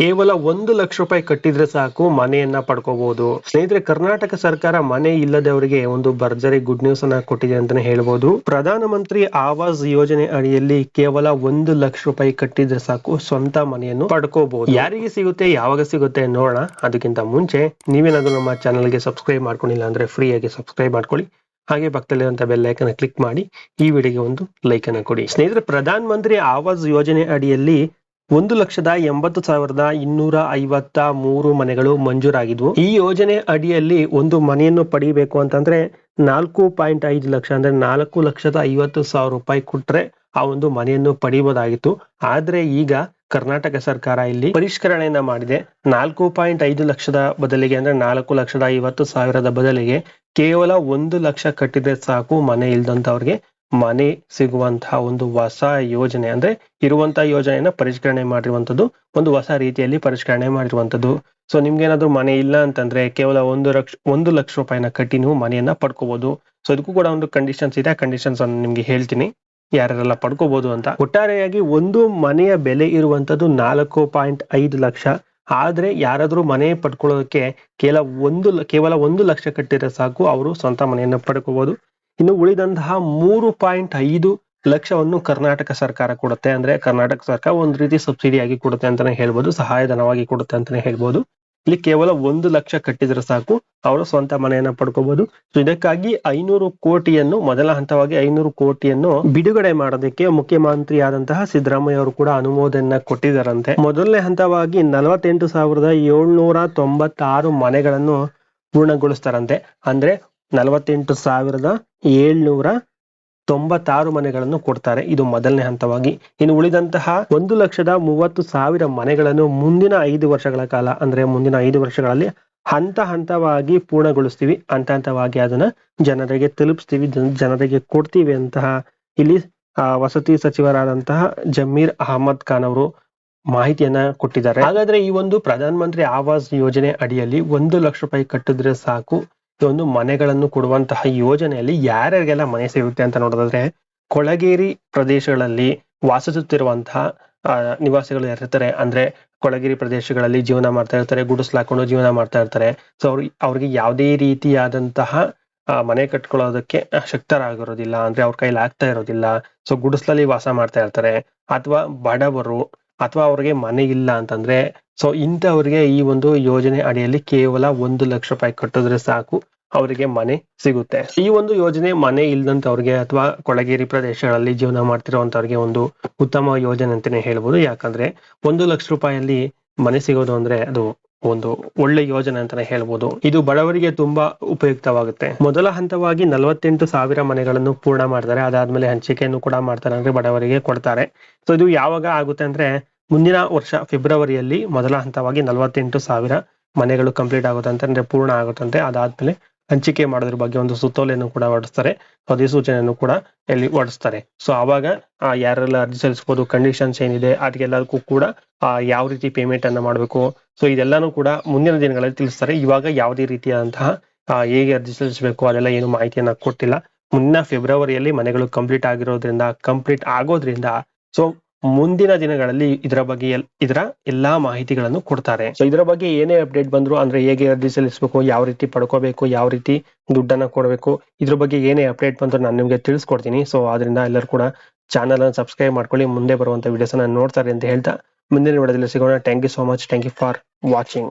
ಕೇವಲ ಒಂದು ಲಕ್ಷ ರೂಪಾಯಿ ಕಟ್ಟಿದ್ರೆ ಸಾಕು, ಮನೆಯನ್ನ ಪಡ್ಕೋಬಹುದು ಸ್ನೇಹಿತರೆ, ಕರ್ನಾಟಕ ಸರ್ಕಾರ ಮನೆ ಇಲ್ಲದವರಿಗೆ ಒಂದು ಭರ್ಜರಿ ಗುಡ್ ನ್ಯೂಸ್ ಅನ್ನ ಕೊಟ್ಟಿದೆ ಅಂತಾನೆ ಹೇಳ್ಬೋದು. ಪ್ರಧಾನಮಂತ್ರಿ ಆವಾಸ್ ಯೋಜನೆ ಅಡಿಯಲ್ಲಿ ಕೇವಲ ಒಂದು ಲಕ್ಷ ರೂಪಾಯಿ ಕಟ್ಟಿದ್ರೆ ಸಾಕು, ಸ್ವಂತ ಮನೆಯನ್ನು ಪಡ್ಕೋಬಹುದು ಯಾರಿಗೆ ಸಿಗುತ್ತೆ, ಯಾವಾಗ ಸಿಗುತ್ತೆ ನೋಡೋಣ. ಅದಕ್ಕಿಂತ ಮುಂಚೆ ನೀವೇನಾದ್ರೂ ನಮ್ಮ ಚಾನಲ್ಗೆ ಸಬ್ಸ್ಕ್ರೈಬ್ ಮಾಡ್ಕೊಂಡಿಲ್ಲ ಅಂದ್ರೆ ಫ್ರೀಯಾಗಿ ಸಬ್ಸ್ಕ್ರೈಬ್ ಮಾಡ್ಕೊಳ್ಳಿ. ಹಾಗೆ ಪಕ್ಕದಲ್ಲಿರುವಂತಹ ಬೆಲ್ ಐಕನ್ ಕ್ಲಿಕ್ ಮಾಡಿ ಈ ವಿಡಿಯೋಗೆ ಒಂದು ಲೈಕ್ ಅನ್ನ ಕೊಡಿ. ಸ್ನೇಹಿತರೆ ಪ್ರಧಾನ ಮಂತ್ರಿ ಆವಾಸ್ ಯೋಜನೆ ಅಡಿಯಲ್ಲಿ ಒಂದು ಲಕ್ಷದ ಎಂಬತ್ತು ಸಾವಿರದ ಇನ್ನೂರ ಐವತ್ತ ಮೂರು ಮನೆಗಳು ಮಂಜೂರಾಗಿದ್ವು. ಈ ಯೋಜನೆ ಅಡಿಯಲ್ಲಿ ಒಂದು ಮನೆಯನ್ನು ಪಡಿಬೇಕು ಅಂತಂದ್ರೆ ನಾಲ್ಕು ಪಾಯಿಂಟ್ ಐದು ಲಕ್ಷ ಅಂದ್ರೆ ನಾಲ್ಕು ಲಕ್ಷದ ಐವತ್ತು ಸಾವಿರ ರೂಪಾಯಿ ಕೊಟ್ರೆ ಆ ಒಂದು ಮನೆಯನ್ನು ಪಡಿಬಹುದಾಗಿತ್ತು ಆದ್ರೆ ಈಗ ಕರ್ನಾಟಕ ಸರ್ಕಾರ ಇಲ್ಲಿ ಪರಿಷ್ಕರಣೆಯನ್ನ ಮಾಡಿದೆ. ನಾಲ್ಕು ಪಾಯಿಂಟ್ ಐದು ಲಕ್ಷದ ಬದಲಿಗೆ ಅಂದ್ರೆ ನಾಲ್ಕು ಲಕ್ಷದ ಐವತ್ತು ಸಾವಿರದ ಬದಲಿಗೆ ಕೇವಲ ಒಂದು ಲಕ್ಷ ಕಟ್ಟಿದ್ರೆ ಸಾಕು ಮನೆ ಇಲ್ದಂತವ್ರಿಗೆ. ಮನೆ ಸಿಗುವಂತಹ ಒಂದು ಹೊಸ ಯೋಜನೆ ಅಂದ್ರೆ ಇರುವಂತಹ ಯೋಜನೆಯನ್ನ ಪರಿಷ್ಕರಣೆ ಮಾಡಿರುವಂತದ್ದು ಒಂದು ಹೊಸ ರೀತಿಯಲ್ಲಿ ಪರಿಷ್ಕರಣೆ ಮಾಡಿರುವಂತದ್ದು ಸೊ ನಿಮ್ಗೆ ಏನಾದ್ರು ಮನೆ ಇಲ್ಲ ಅಂತಂದ್ರೆ ಕೇವಲ ಒಂದು ಲಕ್ಷ ಒಂದು ಲಕ್ಷ ರೂಪಾಯಿನ ಕಟ್ಟಿ ನೀವು ಮನೆಯನ್ನ ಪಡ್ಕೋಬಹುದು ಸೊ ಇದಕ್ಕೂ ಕೂಡ ಒಂದು ಕಂಡೀಷನ್ಸ್ ಇದೆ. ಕಂಡೀಷನ್ಸ್ ಅನ್ನು ನಿಮ್ಗೆ ಹೇಳ್ತೀನಿ. ಯಾರ್ಯಾರೆಲ್ಲ ಪಡ್ಕೋಬಹುದು ಅಂತ. ಒಟ್ಟಾರೆಯಾಗಿ ಒಂದು ಮನೆಯ ಬೆಲೆ ಇರುವಂತದ್ದು ನಾಲ್ಕು ಪಾಯಿಂಟ್ ಐದು ಲಕ್ಷ. ಆದ್ರೆ ಯಾರಾದ್ರೂ ಮನೆ ಪಡ್ಕೊಳ್ಳೋದಕ್ಕೆ ಕೇವಲ ಒಂದು ಕೇವಲ ಒಂದು ಲಕ್ಷ ಕಟ್ಟಿದ್ರೆ ಸಾಕು, ಅವರು ಸ್ವಂತ ಮನೆಯನ್ನ ಪಡ್ಕೋಬಹುದು ಇನ್ನು ಉಳಿದಂತಹ ಮೂರು ಪಾಯಿಂಟ್ ಐದು ಲಕ್ಷವನ್ನು ಕರ್ನಾಟಕ ಸರ್ಕಾರ ಕೊಡುತ್ತೆ ಅಂದ್ರೆ ಕರ್ನಾಟಕ ಸರ್ಕಾರ ಒಂದು ರೀತಿ ಸಬ್ಸಿಡಿ ಆಗಿ ಕೊಡುತ್ತೆ ಅಂತಾನೆ ಹೇಳ್ಬೋದು, ಸಹಾಯಧನವಾಗಿ ಕೊಡುತ್ತೆ ಅಂತಾನೆ ಹೇಳ್ಬೋದು. ಇಲ್ಲಿ ಕೇವಲ ಒಂದು ಲಕ್ಷ ಕಟ್ಟಿದ್ರೆ ಸಾಕು, ಅವರು ಸ್ವಂತ ಮನೆಯನ್ನ ಪಡ್ಕೋಬಹುದು ಸೊ ಇದಕ್ಕಾಗಿ ಐನೂರು ಕೋಟಿಯನ್ನು, ಮೊದಲ ಹಂತವಾಗಿ ಐನೂರು ಕೋಟಿಯನ್ನು ಬಿಡುಗಡೆ ಮಾಡೋದಕ್ಕೆ ಮುಖ್ಯಮಂತ್ರಿ ಆದಂತಹ ಸಿದ್ದರಾಮಯ್ಯ ಅವರು ಕೂಡ ಅನುಮೋದನೆ ಕೊಟ್ಟಿದ್ದಾರಂತೆ. ಮೊದಲನೇ ಹಂತವಾಗಿ ನಲವತ್ತೆಂಟು ಸಾವಿರದ ಏಳ್ನೂರ ತೊಂಬತ್ತಾರು ಮನೆಗಳನ್ನು ಪೂರ್ಣಗೊಳಿಸ್ತಾರಂತೆ. ಅಂದ್ರೆ ನಲವತ್ತೆಂಟು ಸಾವಿರದ ಏಳ್ನೂರ ತೊಂಬತ್ತಾರು ಮನೆಗಳನ್ನು ಕೊಡ್ತಾರೆ. ಇದು ಮೊದಲನೇ ಹಂತವಾಗಿ. ಇನ್ನು ಉಳಿದಂತಹ ಒಂದು ಲಕ್ಷದ ಮೂವತ್ತು ಸಾವಿರ ಮನೆಗಳನ್ನು ಮುಂದಿನ ಐದು ವರ್ಷಗಳ ಕಾಲ, ಅಂದ್ರೆ ಮುಂದಿನ ಐದು ವರ್ಷಗಳಲ್ಲಿ ಹಂತ ಹಂತವಾಗಿ ಪೂರ್ಣಗೊಳಿಸ್ತೀವಿ. ಹಂತ ಹಂತವಾಗಿ ಅದನ್ನ ಜನರಿಗೆ ತಲುಪಿಸ್ತೀವಿ. ಜನರಿಗೆ ಕೊಡ್ತೀವಿ ಅಂತಹ ಇಲ್ಲಿ ವಸತಿ ಸಚಿವರಾದಂತಹ ಜಮೀರ್ ಅಹಮದ್ ಖಾನ್ ಅವರು ಮಾಹಿತಿಯನ್ನ ಕೊಟ್ಟಿದ್ದಾರೆ. ಹಾಗಾದ್ರೆ ಈ ಒಂದು ಪ್ರಧಾನ ಮಂತ್ರಿ ಆವಾಸ್ ಯೋಜನೆ ಅಡಿಯಲ್ಲಿ ಒಂದು ಲಕ್ಷ ರೂಪಾಯಿ ಕಟ್ಟಿದ್ರೆ ಸಾಕು. ಒಂದು ಮನೆಗಳನ್ನು ಕೊಡುವಂತಹ ಯೋಜನೆಯಲ್ಲಿ ಯಾರ್ಯಾರಿಗೆಲ್ಲ ಮನೆ ಸಿಗುತ್ತೆ ಅಂತ ನೋಡೋದಾದ್ರೆ, ಕೊಳಗೇರಿ ಪ್ರದೇಶಗಳಲ್ಲಿ ವಾಸಿಸುತ್ತಿರುವಂತಹ ನಿವಾಸಿಗಳು ಯಾರಿರ್ತಾರೆ ಅಂದ್ರೆ ಕೊಳಗಿರಿ ಪ್ರದೇಶಗಳಲ್ಲಿ ಜೀವನ ಮಾಡ್ತಾ ಇರ್ತಾರೆ, ಗುಡಿಸ್ಲು ಹಾಕೊಂಡು ಜೀವನ ಮಾಡ್ತಾ ಇರ್ತಾರೆ. ಸೊ ಅವ್ರಿಗೆ ಅವ್ರಿಗೆ ಯಾವುದೇ ರೀತಿಯಾದಂತಹ ಮನೆ ಕಟ್ಕೊಳ್ಳೋದಕ್ಕೆ ಶಕ್ತರಾಗಿರೋದಿಲ್ಲ ಅಂದ್ರೆ ಅವ್ರ ಕೈಲಿ ಆಗ್ತಾ ಇರೋದಿಲ್ಲ. ಸೊ ಗುಡಿಸ್ಲಲ್ಲಿ ವಾಸ ಮಾಡ್ತಾ ಇರ್ತಾರೆ. ಅಥವಾ ಬಡವರು ಅಥವಾ ಅವ್ರಿಗೆ ಮನೆ ಇಲ್ಲ ಅಂತಂದ್ರೆ ಸೊ ಇಂಥವ್ರಿಗೆ ಈ ಒಂದು ಯೋಜನೆ ಅಡಿಯಲ್ಲಿ ಕೇವಲ ಒಂದು ಲಕ್ಷ ರೂಪಾಯಿ ಕಟ್ಟಿದ್ರೆ ಸಾಕು, ಅವರಿಗೆ ಮನೆ ಸಿಗುತ್ತೆ. ಈ ಒಂದು ಯೋಜನೆ ಮನೆ ಇಲ್ದಂತವ್ರಿಗೆ ಅಥವಾ ಕೊಳಗೇರಿ ಪ್ರದೇಶಗಳಲ್ಲಿ ಜೀವನ ಮಾಡ್ತಿರುವಂತವ್ರಿಗೆ ಒಂದು ಉತ್ತಮ ಯೋಜನೆ ಅಂತಾನೆ ಹೇಳ್ಬೋದು. ಯಾಕಂದ್ರೆ, ಒಂದು ಲಕ್ಷ ರೂಪಾಯಲ್ಲಿ ಮನೆ ಸಿಗೋದು ಅಂದ್ರೆ ಅದು ಒಂದು ಒಳ್ಳೆ ಯೋಜನೆ ಅಂತಾನೆ ಹೇಳ್ಬೋದು. ಇದು ಬಡವರಿಗೆ ತುಂಬಾ ಉಪಯುಕ್ತವಾಗುತ್ತೆ. ಮೊದಲ ಹಂತವಾಗಿ ನಲವತ್ತೆಂಟು ಸಾವಿರ ಮನೆಗಳನ್ನು ಪೂರ್ಣ ಮಾಡ್ತಾರೆ. ಅದಾದ್ಮೇಲೆ ಹಂಚಿಕೆಯನ್ನು ಕೂಡ ಮಾಡ್ತಾರೆ ಅಂದ್ರೆ ಬಡವರಿಗೆ ಕೊಡ್ತಾರೆ. ಸೊ ಇದು ಯಾವಾಗ ಆಗುತ್ತೆ ಅಂದ್ರೆ ಮುಂದಿನ ವರ್ಷ ಫೆಬ್ರವರಿಯಲ್ಲಿ ಮೊದಲ ಹಂತವಾಗಿ ನಲವತ್ತೆಂಟು ಸಾವಿರ ಮನೆಗಳು ಕಂಪ್ಲೀಟ್ ಆಗುತ್ತಂತೆ ಅಂದ್ರೆ ಪೂರ್ಣ ಆಗುತ್ತಂತೆ ಅದಾದ್ಮೇಲೆ ಹಂಚಿಕೆ ಮಾಡೋದ್ರ ಬಗ್ಗೆ ಒಂದು ಸುತ್ತೋಲೆಯನ್ನು ಕೂಡ ಹೊರಡಿಸ್ತಾರೆ. ಅಧಿಸೂಚನೆಯನ್ನು ಕೂಡ ಇಲ್ಲಿ ಹೊಡಿಸ್ತಾರೆ ಸೊ ಆವಾಗ ಯಾರೆಲ್ಲ ಅರ್ಜಿ ಸಲ್ಲಿಸಬಹುದು ಕಂಡೀಷನ್ಸ್ ಏನಿದೆ ಅದಕ್ಕೆಲ್ಲದಕ್ಕೂ ಕೂಡ ಯಾವ ರೀತಿ ಪೇಮೆಂಟ್ ಅನ್ನ ಮಾಡಬೇಕು. ಸೊ ಇದೆಲ್ಲಾನು ಕೂಡ ಮುಂದಿನ ದಿನಗಳಲ್ಲಿ ತಿಳಿಸ್ತಾರೆ. ಇವಾಗ ಯಾವುದೇ ರೀತಿಯಾದಂತಹ ಹೇಗೆ ಅರ್ಜಿ ಸಲ್ಲಿಸಬೇಕು, ಅದೆಲ್ಲ ಏನು ಮಾಹಿತಿಯನ್ನ ಕೊಟ್ಟಿಲ್ಲ. ಮುನ್ನ ಫೆಬ್ರವರಿಯಲ್ಲಿ ಮನೆಗಳು ಕಂಪ್ಲೀಟ್ ಆಗಿರೋದ್ರಿಂದ ಕಂಪ್ಲೀಟ್ ಆಗೋದ್ರಿಂದ ಸೊ ಮುಂದಿನ ದಿನಗಳಲ್ಲಿ ಇದರ ಬಗ್ಗೆ ಇದರ ಎಲ್ಲಾ ಮಾಹಿತಿಗಳನ್ನು ಕೊಡ್ತಾರೆ. ಸೊ ಇದರ ಬಗ್ಗೆ ಏನೇ ಅಪ್ಡೇಟ್ ಬಂದ್ರು ಅಂದ್ರೆ ಹೇಗೆ ಅರ್ಜಿ ಸಲ್ಲಿಸಬೇಕು, ಯಾವ ರೀತಿ ಪಡ್ಕೋಬೇಕು, ಯಾವ ರೀತಿ ದುಡ್ಡನ್ನ ಕೊಡಬೇಕು, ಇದ್ರ ಬಗ್ಗೆ ಏನೇ ಅಪ್ಡೇಟ್ ಬಂದ್ರು ನಾನು ನಿಮ್ಗೆ ತಿಳಿಸ್ಕೊಡ್ತೀನಿ. ಸೊ ಅದರಿಂದ ಎಲ್ಲರೂ ಕೂಡ ಚಾನಲ್ ಅನ್ನು ಸಬ್ಸ್ಕ್ರೈಬ್ ಮಾಡ್ಕೊಳ್ಳಿ, ಮುಂದೆ ಬರುವಂತ ವಿಡಿಯೋಸ್ ನೋಡ್ತಾರೆ ಅಂತ ಹೇಳ್ತಾ ಮುಂದಿನ ವಿಡಿಯೋದಲ್ಲಿ ಸಿಗೋಣ. Thank you so much thank you for watching